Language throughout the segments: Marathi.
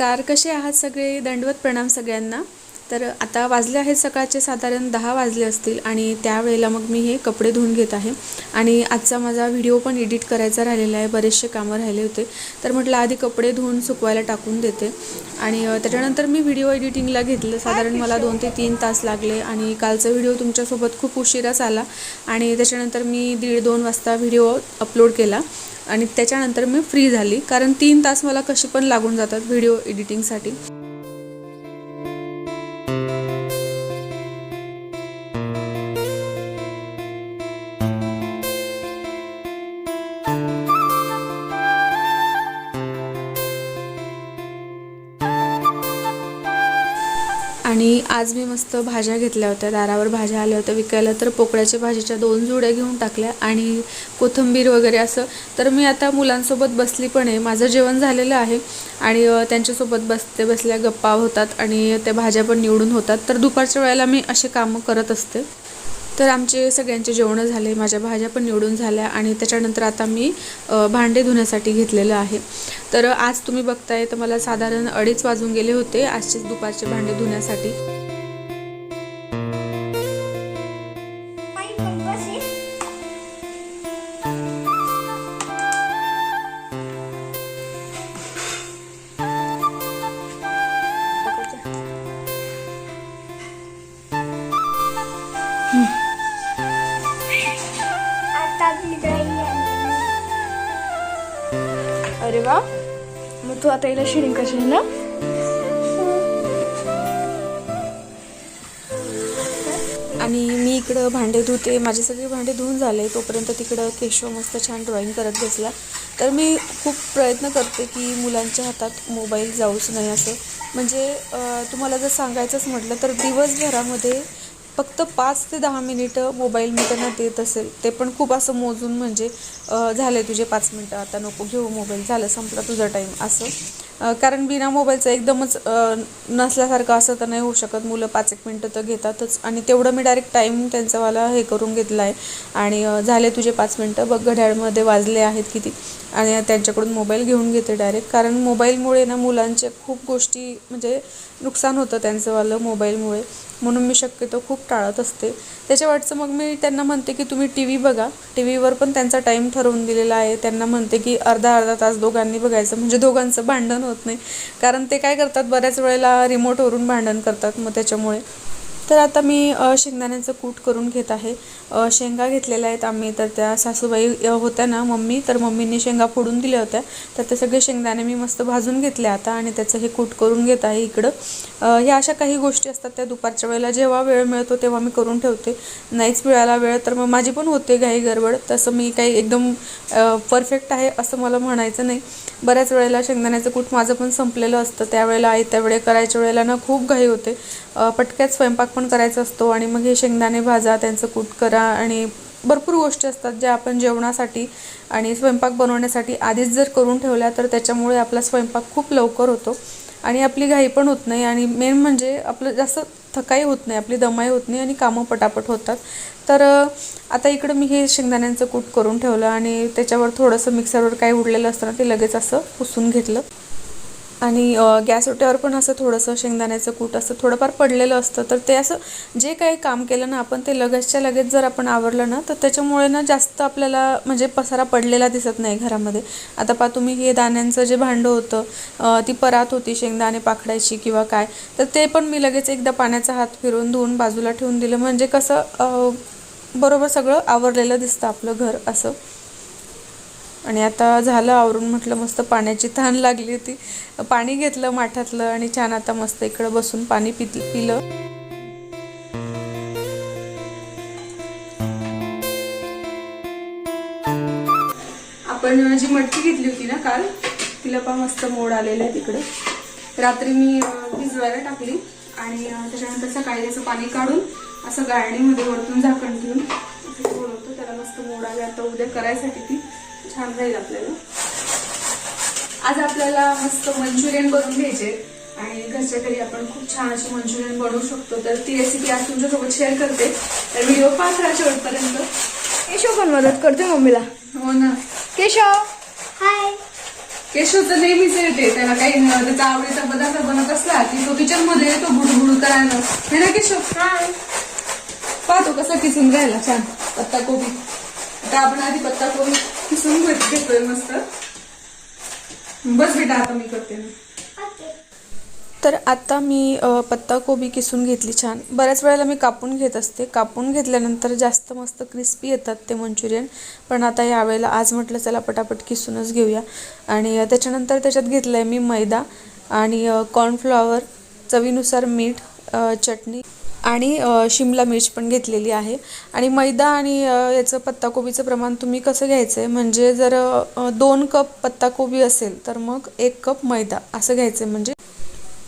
नमस्कार कसे आहात सगळे? दंडवत प्रणाम सगळ्यांना. तर आता वाजले आहेत सकाळचे साधारण दहा वाजले असतील आणि त्यावेळेला मग मी हे कपडे धुवून घेत आहे. आणि आजचा माझा व्हिडिओ पण एडिट करायचा राहिलेला आहे बरेचसे कामं राहिले होते. तर म्हटलं आधी कपडे धुवून सुकवायला टाकून देते. आणि त्याच्यानंतर मी व्हिडिओ एडिटिंगला घेतलं. साधारण मला दोन ते तीन तास लागले आणि कालचा व्हिडिओ तुमच्यासोबत खूप उशिराच आला. आणि त्याच्यानंतर मी दीड दोन वाजता व्हिडिओ अपलोड केला. आणि त्याच्यानंतर मी फ्री झाली. कारण तीन तास मला कसे पण लागून जातात व्हिडिओ एडिटिंगसाठी आणि आज मी मस्त भाज्या घेतल्या होत्या. दारावर भाज्या आल्या होत्या. विकायला तर पोकळ्याच्या भाजीच्या दोन जुड्या घेऊन टाकल्या आणि कोथिंबीर वगैरे असं. तर मी आता मुलांसोबत बसली पण आहे. माझं जेवण झालेलं आहे आणि त्यांच्यासोबत बसते बसल्या गप्पा होतात आणि त्या भाज्या पण निवडून होतात. तर दुपारच्या वेळेला मी असे कामं करत असते. तर आमचे सगळ्यांचे जेवणं झाले माझ्या भाज्या पण निवडून झाल्या आणि त्याच्यानंतर आता मी भांडे धुण्यासाठी घेतलेलं आहे. तर आज तुम्ही बघताय तर मला साधारण अडीच वाजून गेले होते आजचेच दुपारचे भांडे धुण्यासाठी. तू आता हिला शेडिंग करशील ना? आणि मी इकडं भांडे धुते माझे सगळे भांडे धुवून झाले तोपर्यंत तिकडं केशव मस्त छान ड्रॉइंग करत बसला. तर मी खूप प्रयत्न करते की मुलांच्या हातात मोबाईल जाऊच नाही असं. म्हणजे तुम्हाला जर सांगायचंच म्हटलं तर दिवसभरामध्ये फक्त पाच ते दहा मिनिटं मोबाईल मी त्यांना देत असेल ते पण खूप असं मोजून म्हणजे झाले तुझे पाच मिनटं आता नको घेऊ मोबाईल झालं संपला तुझा टाईम असं. कारण बिना मोबाईलचं एकदमच नसल्यासारखं असं तर नाही होऊ शकत. मुलं पाच एक मिनटं तर घेतातच. आणि तेवढं मी डायरेक्ट टाईम त्यांचावाला हे करून घेतला आहे आणि झाले तुझे पाच मिनटं बघ घड्याळमध्ये वाजले आहेत किती. आणि त्यांच्याकडून मोबाईल घेऊन घेते डायरेक्ट कारण मोबाईलमुळे ना मुलांचे खूप गोष्टी म्हणजे नुकसान होतं त्यांचंवालं मोबाईलमुळे म्हणून मी शक्यतो खूप टाळत असते. त्याच्यावाटचं मग मी त्यांना म्हणते की तुम्ही टी व्ही बघा. टी व्हीवर पण त्यांचा टाईम ठरवून दिलेला आहे. त्यांना म्हणते की अर्धा अर्धा तास दोघांनी बघायचं. म्हणजे दोघांचं भांडण होत नाही. कारण ते काय करतात? बऱ्याच वेळेला रिमोटवरून भांडण करतात मग त्याच्यामुळे. तर आता मी शेंगदाण्याचं कूट करून घेत आहे. शेंगा घेतलेल्या आहेत आम्ही. तर त्या सासूबाई होत्या ना मम्मी. तर मम्मीने शेंगा फोडून दिल्या होत्या. तर ते सगळे शेंगदाणे मी मस्त भाजून घेतले आता आणि त्याचं हे कूट करून घेत आहे इकडं. ह्या अशा काही गोष्टी असतात त्या दुपारच्या वेळेला. जेव्हा वेळ मिळतो तेव्हा मी करून ठेवते. नाहीच मिळाला वेळ तर मग माझी पण होते घाई गडबड. तसं मी काही एकदम परफेक्ट आहे असं मला म्हणायचं नाही. बऱ्याच वेळेला शेंगदाण्याचं कूट माझं पण संपलेलं असतं. त्यावेळेला आई त्यावेळे करायच्या वेळेला ना खूप घाई होते. पटक्यात स्वयंपाक पण करायचा असतो आणि मग हे शेंगदाणे भाजा त्यांचं कूट करा आणि भरपूर गोष्टी असतात ज्या आपण जेवणासाठी आणि स्वयंपाक बनवण्यासाठी आधीच जर करून ठेवल्या तर त्याच्यामुळे आपला स्वयंपाक खूप लवकर होतो आणि आपली घाई पण होत नाही आणि मेन म्हणजे आपलं जास्त थकाई होत नाही आपली दमाई होत नाही आणि कामं पटापट होतात. तर आता इकडं मी हे शेंगदाण्यांचं कूट करून ठेवलं आणि त्याच्यावर थोडंसं मिक्सरवर काही उडलेलं असतं ना ते लगेच असं पुसून घेतलं. आणि गॅस ओट्यावर पण असं थोडंसं शेंगदाण्याचं कूट असं थोडंफार पडलेलं असतं. तर ते असं जे काही काम केलं ना आपण ते लगेचच्या लगेच जर आपण आवरलं ना तर त्याच्यामुळे ना जास्त आपल्याला म्हणजे पसारा पडलेला दिसत नाही घरामध्ये. आता पहा तुम्ही हे दाण्यांचं जे भांडं होतं ती परात होती शेंगदाणे पाखडायची किंवा काय तर ते पण मी लगेच एकदा पाण्याचा हात फिरून धुवून बाजूला ठेवून दिलं. म्हणजे कसं बरोबर सगळं आवरलेलं दिसतं आपलं घर असं. आणि आता झालं आवरून म्हटलं मस्त पाण्याची तहान लागली होती. पाणी घेतलं माठातलं आणि छान आता मस्त इकडं बसून पाणी पित पिलं. आपण जी मटकी घेतली होती ना काल तिला पण मस्त मोड आलेला आहे तिकडे. रात्री मी भिजवायला टाकली आणि त्याच्यानंतर सकाळी त्याचं पाणी काढून असं गाळणीमध्ये वरतून झाकण घेऊन बोलवतो त्याला मस्त मोड आले. आता उद्या करायसाठी ती. छान राहील आपल्याला. आज आपल्याला मस्त मंचुरियन बनवून घ्यायचे आणि घरच्या घरी आपण खूप छान अशी मंचुरियन बनवू शकतो. तर ती रेसिपी आज तुमच्यासोबत शेअर करते. तर व्हिडिओ पाच राहा शेवटपर्यंत. केशव पण मदत करते मम्मीला. हो ना. केशव. हाय केशवचं नेहमीच येते त्याला काही त्याचा आवडीचा पदार्थ बनत असला की तो किचनमध्ये येतो बुडबुड करायला. हे ना केशव? पाहतो कसा किसून राहिला छान पत्ता कोबी. आता आपण आधी पत्ता करून किसून घेतोय मस्त. बस बेटा आता मी करते. तर आता मी पत्ताकोबी किसून घेतली छान. बऱ्याच वेळेला मी कापून घेत असते. कापून घेतल्यानंतर जास्त मस्त क्रिस्पी येतात ते मंचुरियन. पण आता यावेळेला आज म्हटलं चला पटापट किसूनच घेऊया. आणि त्याच्यानंतर त्याच्यात घेतलं आहे मी मैदा आणि कॉर्नफ्लॉवर चवीनुसार मीठ चटणी. आणि शिमला मिर्च पण घेतलेली आहे. आणि मैदा आणि याचं पत्ताकोबीचं प्रमाण तुम्ही कसं घ्यायचं आहे म्हणजे जर दोन कप पत्ताकोबी असेल तर मग एक कप मैदा असं घ्यायचं आहे म्हणजे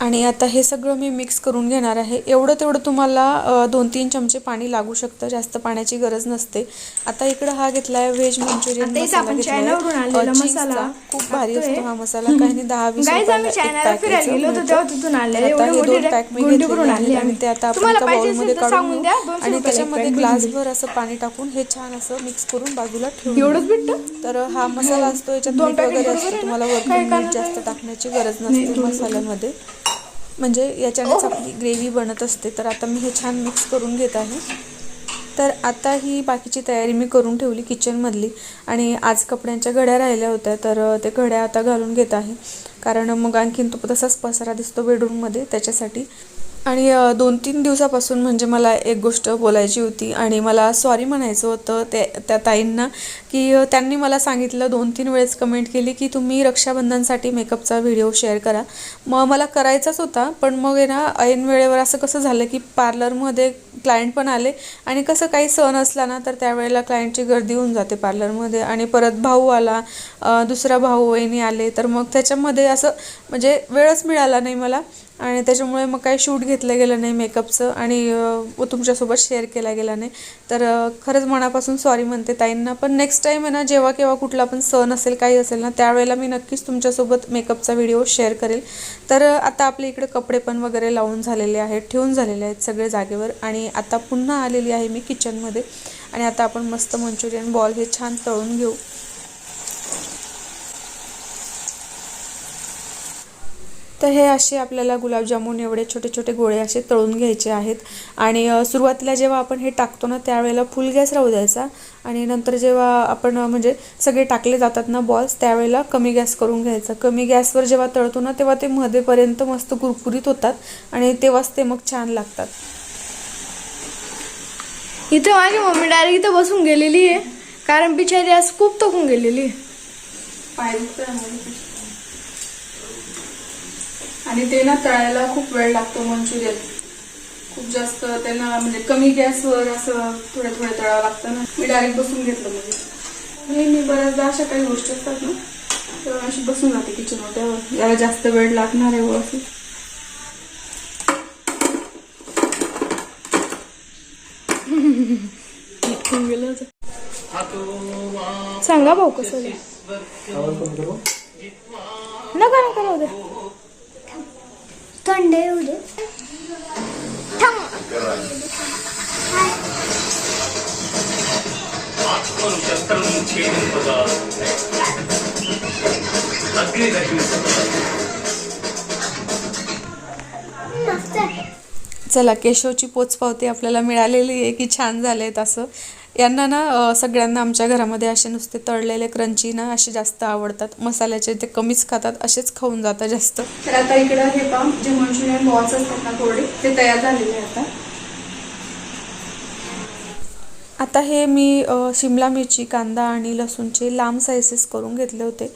आणि आता हे सगळं मी मिक्स करून घेणार आहे. एवढं तेवढं तुम्हाला दोन तीन चमचे पाणी लागू शकतं. जास्त पाण्याची गरज नसते. आता इकडं हा घेतलाय व्हेज मंचुरियन मसाला खूप भारी. असतो हा मसाला. काही नाही दहा वीस आणि ते आता आपण एका बाउलमध्ये काढून घेऊ आणि त्याच्यामध्ये ग्लासभर असं पाणी टाकून हे छान असं मिक्स करून बाजूला ठेवून एवढंच घेऊ. भेटतं? तर हा मसाला असतो याच्यात मीठ वगैरे असतं. आहे तुम्हाला? वरतून मीठ जास्त आहे? टाकण्याची गरज नसते मसाल्यामध्ये. म्हणजे याच्यानेच आपली ग्रेव्ही बनत असते. तर आता मी हे छान मिक्स करून घेत आहे. तर आता ही बाकीची तयारी मी करून ठेवली किचनमधली. आणि आज कपड्यांच्या घड्या राहिल्या होत्या तर ते घड्या आता घालून घेत आहे. कारण मग आणखीन तो तसाच पसारा दिसतो बेडरूममध्ये त्याच्यासाठी. आणि दोन तीन दिवसापासून म्हणजे मला एक गोष्ट बोलायची होती आणि मला सॉरी म्हणायचं होतं ते त्या ताईंना की त्यांनी मला सांगितलं दोन तीन वेळेस कमेंट केली की तुम्ही रक्षाबंधनसाठी मेकअपचा व्हिडिओ शेअर करा. मग मला करायचाच होता पण मग आहे ना ऐन वेळेवर असं कसं झालं की पार्लरमध्ये क्लायंट पण आले आणि कसं काही सण असला ना तर त्यावेळेला क्लायंटची गर्दी होऊन जाते पार्लरमध्ये आणि परत भाऊ आला दुसरा भाऊ वहिनी आले तर मग त्याच्यामध्ये असं म्हणजे वेळच मिळाला नाही मला. आणि त्याच्यामुळे मग काही शूट घेतलं गेलं नाही मेकअपचं आणि तुमच्यासोबत शेअर केला गेला नाही. तर खरंच मनापासून सॉरी म्हणते ताईंना. पण नेक्स्ट टाईम आहे ना जेव्हा केव्हा कुठला पण सण असेल काही असेल ना त्यावेळेला मी नक्कीच तुमच्यासोबत मेकअपचा व्हिडिओ शेअर करेल. तर आता आपल्या इकडे कपडे पण वगैरे लावून झालेले आहेत ठेवून झालेले आहेत सगळे जागेवर. आणि आता पुन्हा आलेली आहे मी किचनमध्ये आणि आता आपण मस्त मंचुरियन बॉल हे छान तळून घेऊ. तर हे असे आपल्याला गुलाबजामुन एवढे छोटे छोटे गोळे असे तळून घ्यायचे आहेत. आणि सुरुवातीला जेव्हा आपण हे टाकतो ना त्यावेळेला फुल गॅस राहू द्यायचा. आणि नंतर जेव्हा आपण म्हणजे सगळे टाकले जातात ना बॉल्स त्यावेळेला कमी गॅस करून घ्यायचा. कमी गॅसवर जेव्हा तळतो ना तेव्हा ते मध्येपर्यंत मस्त कुरकुरीत होतात. आणि तेव्हाच ते मग छान लागतात. इथे माझी मम्मी डायरेक्ट इथं बसून गेलेली आहे. कारण बिचारी आज खूप थकून गेलेली आहे. आणि ते ना तळायला खूप वेळ लागतो मंचुरियन. खूप जास्त त्यांना म्हणजे कमी गॅसवर असं थोडे थोडे तळावं लागतं ना. मी डायरेक्ट बसून घेतलं म्हणजे. नाही मी बऱ्याचदा अशा काही गोष्टी असतात ना तेव्हा अशी बसून जाते किचनवर तेव्हा याला जास्त वेळ लागणार आहे असं सांगा भाऊ कसं. नका नका राहू द्या. चला केशवची पोच पावती आपल्याला मिळालेली आहे की छान झालेत असं. यांना ना सगळ्यांना आमच्या घरामध्ये असे नुसते तळलेले क्रंची ना असे जास्त आवडतात. मसाल्याचे ते कमीच खातात असेच खाऊन जातात जास्त. तर आता इकडं हे पहा जे मंचुरियन बॉल्स असतात ना कोरडे ते तयार झालेले आता. आता हे मी शिमला मिरची कांदा आणि लसूणचे लांब सायसेस करून घेतले होते.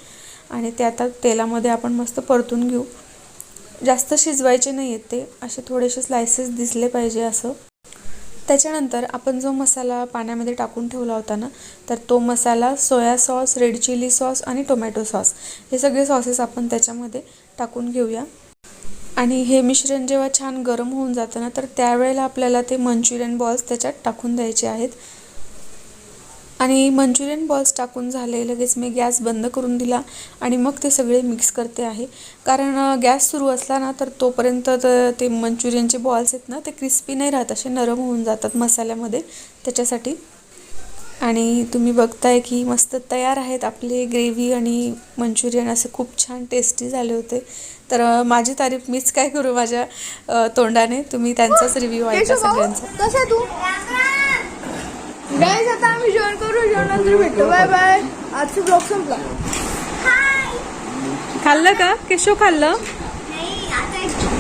आणि ते आता तेलामध्ये आपण मस्त परतून घेऊ. जास्त शिजवायचे नाही आहेत ते असे थोडेसे स्लायसेस दिसले पाहिजे असं. त्याच्यानंतर आपण जो मसाला पाण्यामध्ये टाकून ठेवला होता ना तर तो masala soya sauce red chilli sauce आणि टोमॅटो सॉस हे सगळे सॉसेस आपण त्याच्यामध्ये टाकून घेऊया. आणि हे मिश्रण जेव्हा छान गरम होऊन जातं ना तर त्यावेळेला आपल्याला ते मंचुरियन बॉल्स त्याच्यात टाकून द्यायचे आहेत. आणि मंचुरियन बॉल्स टाकून झाले लगेच मी गॅस बंद करून दिला आणि मग ते सगळे मिक्स करते आहे. कारण गॅस सुरू असला ना तर तोपर्यंत तर ते मंचुरियनचे बॉल्स आहेत ना ते क्रिस्पी नाही राहत असे नरम होऊन जातात मसाल्यामध्ये त्याच्यासाठी. आणि तुम्ही बघताय की मस्त तयार आहेत आपले ग्रेव्ही आणि मंचुरियन असे खूप छान टेस्टी झाले होते. तर माझी तारीफ मीच काय करू माझ्या तोंडाने तुम्ही त्यांचाच रिव्ह्यू ऐका सगळ्यांचा. गाइस आता आम्ही जेवण करू जेवणानंतर भेटतो बाय बाय आजचं ब्लॉग संपला खाल्लं का केशव खाल्लं नाही आता